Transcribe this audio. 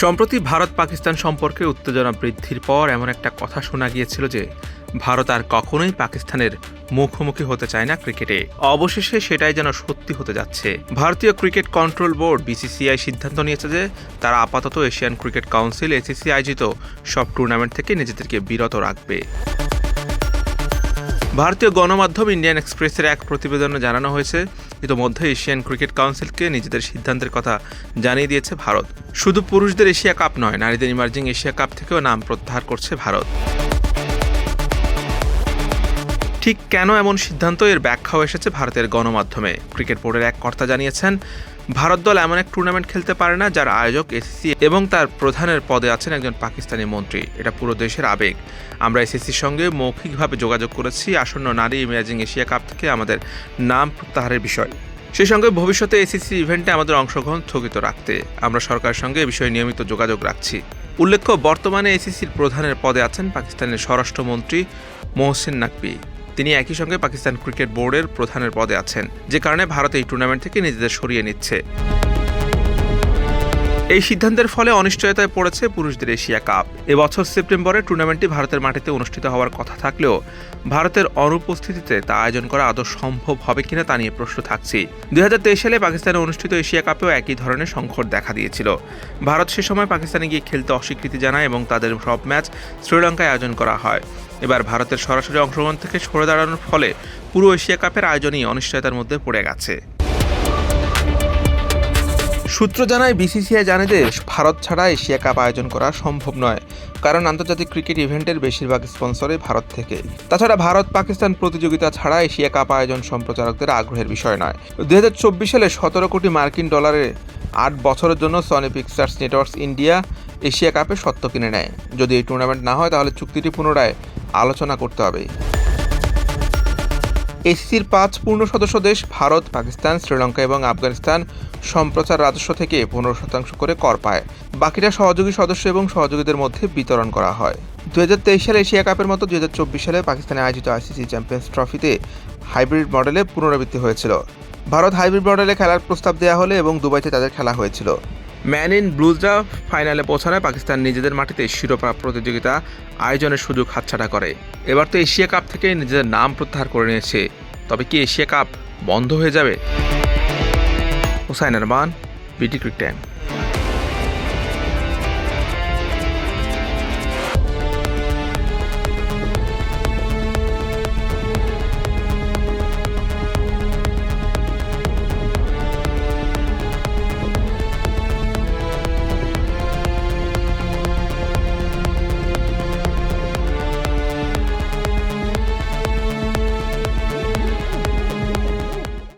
সম্প্রতি ভারত পাকিস্তান সম্পর্কে উত্তেজনা বৃদ্ধির পর এমন একটা কথা শোনা গিয়েছিল যে ভারত আর কখনোই পাকিস্তানের মুখোমুখি হতে চায় না ক্রিকেটে। অবশেষে সেটাই যেন সত্যি হতে যাচ্ছে। ভারতীয় ক্রিকেট কন্ট্রোল বোর্ড, বিসিসিআই সিদ্ধান্ত নিয়েছে যে তারা আপাতত এশিয়ান ক্রিকেট কাউন্সিল, এসিসি আয়োজিত সব টুর্নামেন্ট থেকে নিজেদেরকে বিরত রাখবে। ভারতীয় গণমাধ্যম ইন্ডিয়ান এক্সপ্রেসের এক প্রতিবেদনে জানানো হয়েছে ইতোমধ্যে এশিয়ান ক্রিকেট কাউন্সিলকে নিজেদের সিদ্ধান্তের কথা জানিয়ে দিয়েছে ভারত। শুধু পুরুষদের এশিয়া কাপ নয়, নারীদের ইমার্জিং এশিয়া কাপ থেকেও নাম প্রত্যাহার করছে ভারত। ঠিক কেন এমন সিদ্ধান্ত? এর ব্যাখ্যাও এসেছে ভারতের গণমাধ্যমে। ক্রিকেট বোর্ডের এক কর্তা জানিয়েছেন, ভারত দল এমন এক টুর্নামেন্ট খেলতে পারে না যার আয়োজক এসিসি এবং তার প্রধানের পদে আছেন একজন পাকিস্তানি মন্ত্রী। এটা পুরো দেশের আবেগ। আমরা এসিসির সঙ্গে মৌখিকভাবে যোগাযোগ করেছি, আসন্ন নারী ইমার্জিং এশিয়া কাপ থেকে আমাদের নাম প্রত্যাহারের বিষয়। সেই সঙ্গে ভবিষ্যতে এসিসি ইভেন্টে আমাদের অংশগ্রহণ স্থগিত রাখতে আমরা সরকারের সঙ্গে এ বিষয়ে নিয়মিত যোগাযোগ রাখছি। উল্লেখ্য, বর্তমানে এসিসির প্রধানের পদে আছেন পাকিস্তানের স্বরাষ্ট্রমন্ত্রী মোহসিন নাকবি তিনি একই সঙ্গে পাকিস্তান ক্রিকেট বোর্ডের প্রধানের পদে আছেন, যে কারণে ভারত এই টুর্নামেন্ট থেকে নিজেদের সরিয়ে নিচ্ছে। এই সিদ্ধান্তের ফলে অনিশ্চয়তায় পড়েছে পুরুষদের এশিয়া কাপ। এবছর সেপ্টেম্বরে টুর্নামেন্টটি ভারতের মাটিতে অনুষ্ঠিত হওয়ার কথা থাকলেও, ভারতের অনুপস্থিতিতে তা আয়োজন করা আদৌ সম্ভব হবে কিনা তা নিয়ে প্রশ্ন থাকছে। দুই হাজার তেইশ সালে পাকিস্তানে অনুষ্ঠিত এশিয়া কাপেও একই ধরনের সংকট দেখা দিয়েছিল। ভারত সে সময় পাকিস্তানে গিয়ে খেলতে অস্বীকৃতি জানায় এবং তাদের সব ম্যাচ শ্রীলঙ্কায় আয়োজন করা হয়। এবার ভারতের সরাসরি অংশগ্রহণ থেকে সরে দাঁড়ানোর ফলে পুরো এশিয়া কাপের আয়োজনই অনিশ্চয়তার মধ্যে পড়ে গেছে। সূত্র জানায় বিসিসিআই জানে যে ভারত ছাড়া এশিয়া কাপ আয়োজন করা সম্ভব নয়, কারণ আন্তর্জাতিক ক্রিকেট ইভেন্টের বেশিরভাগ স্পন্সরই ভারত থেকে। তাছাড়া ভারত পাকিস্তান প্রতিযোগিতা ছাড়া এশিয়া কাপ আয়োজন সম্প্রচারকদের আগ্রহের বিষয় নয়। দুই সালে সতেরো কোটি মার্কিন ডলারে আট বছরের জন্য Sony pictures networks India Asia কাপে সত্ত্ব কিনে নেয়। যদি এই টুর্নামেন্ট না হয়, তাহলে চুক্তিটি পুনরায় আলোচনা করতে হবে। এসিসির পাঁচ পূর্ণ সদস্য দেশ ভারত, পাকিস্তান, শ্রীলঙ্কা এবং আফগানিস্তান সম্প্রচার রাজস্ব থেকে পনেরো শতাংশ করে কর পায়। বাকিটা সহযোগী সদস্য এবং সহযোগীদের মধ্যে বিতরণ করা হয়। দু হাজার তেইশ সালে এশিয়া কাপের মতো দুই হাজার চব্বিশ সালে পাকিস্তানে আয়োজিত আইসিসি চ্যাম্পিয়ন্স ট্রফিতে হাইব্রিড মডেলে পুনরাবৃত্তি হয়েছিল। ভারত হাইব্রিড মডেলে খেলার প্রস্তাব দেওয়া হলে এবং দুবাইতে তাদের খেলা হয়েছিল। ম্যান ইন ব্লুজরা ফাইনালে পৌঁছানোয় পাকিস্তান নিজেদের মাটিতে শিরোপা প্রতিযোগিতা আয়োজনের সুযোগ হাতছাড়া করে। এবার তো এশিয়া কাপ থেকে নিজেদের নাম প্রত্যাহার করে নিয়েছে। তবে কি এশিয়া কাপ বন্ধ হয়ে যাবে? হুসাইন আরমান বিটি ক্রিক টাইম।